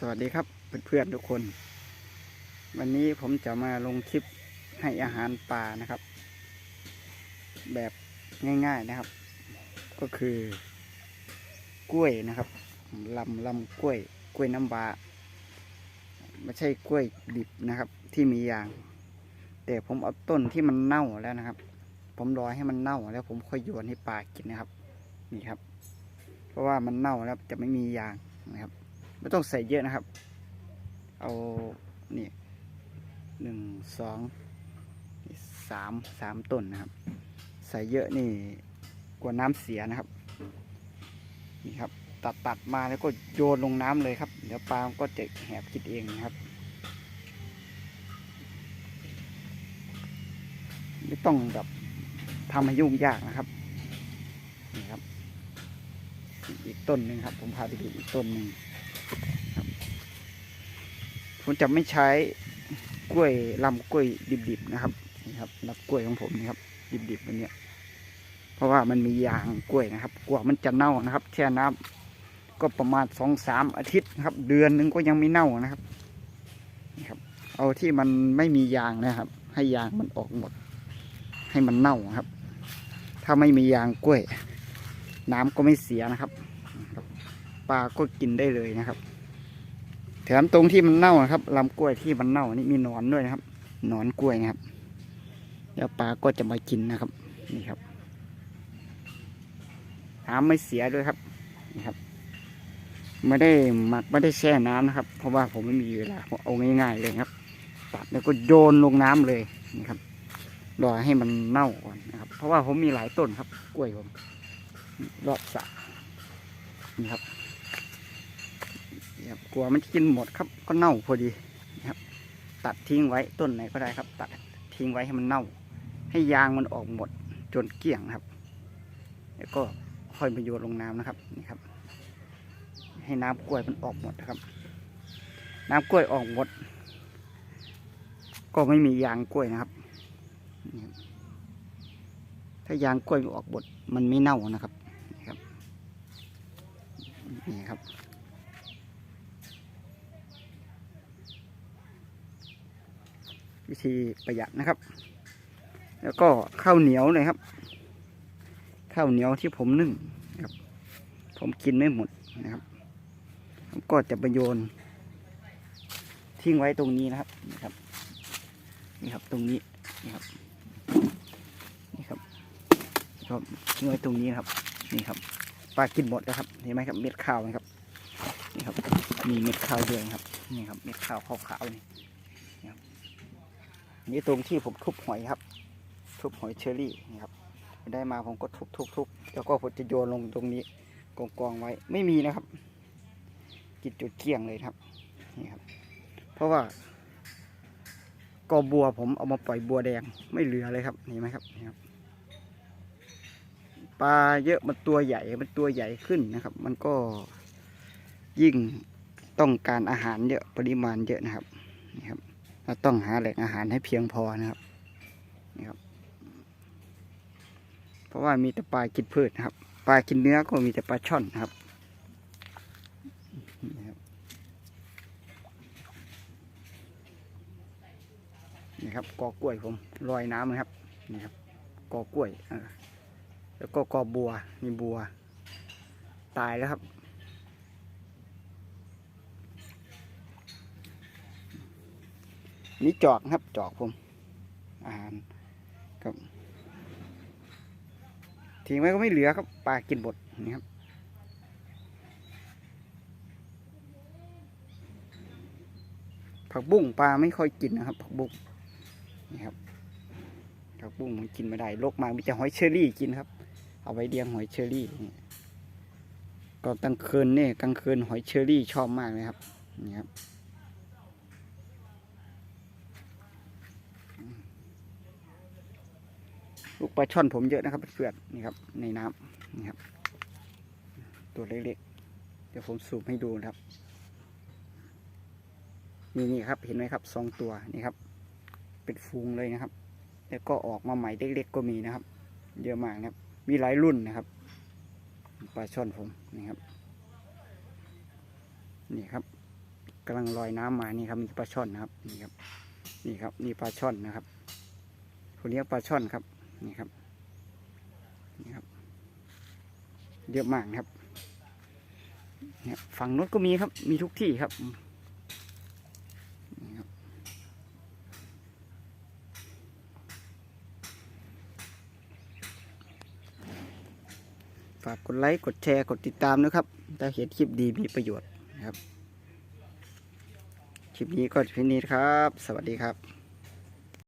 สวัสดีครับเพื่อนๆทุกคน วันนี้ผมจะมาลงคลิปให้อาหารปลานะครับ แบบง่ายๆนะครับ ก็คือกล้วยนะครับลำลำกล้วย กล้วยน้ำว้าไม่ใช่กล้วยดิบนะครับ ที่มียาง แต่ผมเอาต้นที่มันเน่าแล้วนะครับ ผมรอให้มันเน่าแล้วผมค่อยโยนให้ปลากินนะครับ นี่ครับ เพราะว่ามันเน่าแล้วจะไม่มียางนะครับ ไม่ต้องใส่เยอะนะครับ เอานี่หนึ่งสองสามสามต้นนะครับ ใส่เยอะนี่กลัวน้ำเสียนะครับ นี่ครับ ตัดตัดมาแล้วก็โยนลงน้ำเลยครับ เดี๋ยวปลามันก็จะแหบกินเองนะครับไม่ต้องแบบทำให้ยุ่งยากนะครับนี่ครับ อีกต้นหนึ่งครับ ผมพาไปดูอีกต้นหนึ่ง ผมจะไม่ใช้กล้วยลำกล้วยดิบๆนะครับนี่ครับลำกล้วยของผมนี่ครับดิบๆแบบนี้เพราะว่ามันมียางกล้วยนะครับกว่ามันจะเน่านะครับแช่น้ำก็ประมาณสองสามอาทิตย์นะครับ เดือนหนึงก็ยังไม่เน่านะครับนี่ครับ เอาที่มันไม่มียางนะครับ ให้ยางมันออกหมด ให้มันเน่าครับ ถ้าไม่มียางกล้วย น้ำก็ไม่เสียนะครับปลาก็กินได้เลยนะครับ แถมตรงที่มันเน่านะครับลำกล้วยที่มันเน่านี่มีหนอนด้วยนะครับ หนอนกล้วยนะครับแล้วปลาก็จะมากินนะครับ นี่ครับน้ำไม่เสียด้วยครับนี่ครับไม่ได้หมักไม่ได้แช่น้ำนะครับ เพราะว่าผมไม่มีเวลาเอาง่ายๆเลยครับ ตัดแล้วก็โยนลงน้ำเลยนี่ครับรอให้มันเน่าก่อนนะครับ เพราะว่าผมมีหลายต้นครับ กล้วยผมรอบสระนี่ครับ ครับกลัวมันจะกินหมดครับก็เน่าพอดีนะครับ ตัดทิ้งไว้ต้นไหนก็ได้ครับ ตัดทิ้งไว้ให้มันเน่า ให้ยางมันออกหมดจนเกลี้ยงครับ แล้วก็ค่อยมาโยนลงน้ำนะครับนี่ครับ ให้น้ำกล้วยมันออกหมดนะครับ น้ำกล้วยออกหมด ก็ไม่มียางกล้วยนะครับ ถ้ายางกล้วยออกหมดมันไม่เน่านะครับนี่ครับนี่ครับ วิธีประหยัดนะครับ แล้วก็ข้าวเหนียวเลยครับ ข้าวเหนียวที่ผมนึ่งครับ ผมกินไม่หมดนะครับผมก็จะไปโยน ทิ้งไว้ตรงนี้นะครับนี่ครับ นี่ครับตรงนี้นี่ครับนี่ครับครับทิ้งไว้ตรงนี้นครับ นี่ครับปลากินหมดนะครับเห็นไหมครับเม็ดข้าวนะครับนี่ครับมีเม็ดข้าวด้วยนะครับนี่ครับเม็ดข้าวขาวๆนี่ นี่ตรงที่ผมทุบหอยครับ ทุบหอยเชอรี่นี่ครับ ได้มาผมก็ทุบทุบทุบแล้วก็ผมจะโยนลงตรงนี้กองกองๆไว้ไม่มีนะครับ กินจุดเกลี้ยงเลยครับนี่ครับ เพราะว่ากอบัวผมเอามาปล่อยบัวแดงไม่เหลือเลยครับเห็นไหมครับนี่ครับปลาเยอะมันตัวใหญ่มันตัวใหญ่ขึ้นนะครับ มันก็ยิ่งต้องการอาหารเยอะปริมาณเยอะนะครับนี่ครับ เราต้องหาแหล่งอาหารให้เพียงพอนะครับนี่ครับ เพราะว่ามีแต่ปลากินพืชนะครับ ปลากินเนื้อก็มีแต่ปลาช่อนครับนี่ครับกอกล้วยผมลอยน้ำนะครับนี่ครับกอกล้วยแล้วก็กอบัวมีบัว ตายแล้วครับ นี่จอกครับจอกผม อาหารครับทิ้งไว้ก็ไม่เหลือครับปลากินหมดนี่ครับผักบุ้งปลาไม่ค่อยกินนะครับ ผักบุ้งนี่ครับผักบุ้งมันกินไม่ได้โรคมามีแต่หอยเชอรี่กินครับ เอาไว้เลี้ยงหอยเชอรี่นี่ก็กลางคืนเนี่ยกลางคืนหอยเชอรี่ชอบมากเลยครับนี่ครับ ลูกปลาช่อนผมเยอะนะครับเพื่อนๆนี่ครับในน้ำนี่ครับ ตัวเล็กๆ เดี๋ยวผมสูบให้ดูนะครับนี่นี่ครับเห็นไหมครับสองตัวนี่ครับ เป็นฟูงเลยนะครับ แล้วก็ออกมาใหม่เล็กๆก็มีนะครับ เยอะมากนะครับ มีหลายรุ่นนะครับปลาช่อนผมนี่ครับ นี่ครับกำลังลอยน้ำมานี่ครับมีปลาช่อนนะครับนี่ครับ นี่ครับนี่ปลาช่อนนะครับคนเลี้ยงปลาช่อนครับ นี่ครับ นี่ครับ เยอะมากนะครับเนี่ยฝั่งนู้นก็มีครับ มีทุกที่ครับนี่ครับฝากกดไลค์ กดแชร์ กดติดตามนะครับ ถ้าเห็นคลิปดีมีประโยชน์นะครับ คลิปนี้ก็เพียงนี้ครับ สวัสดีครับ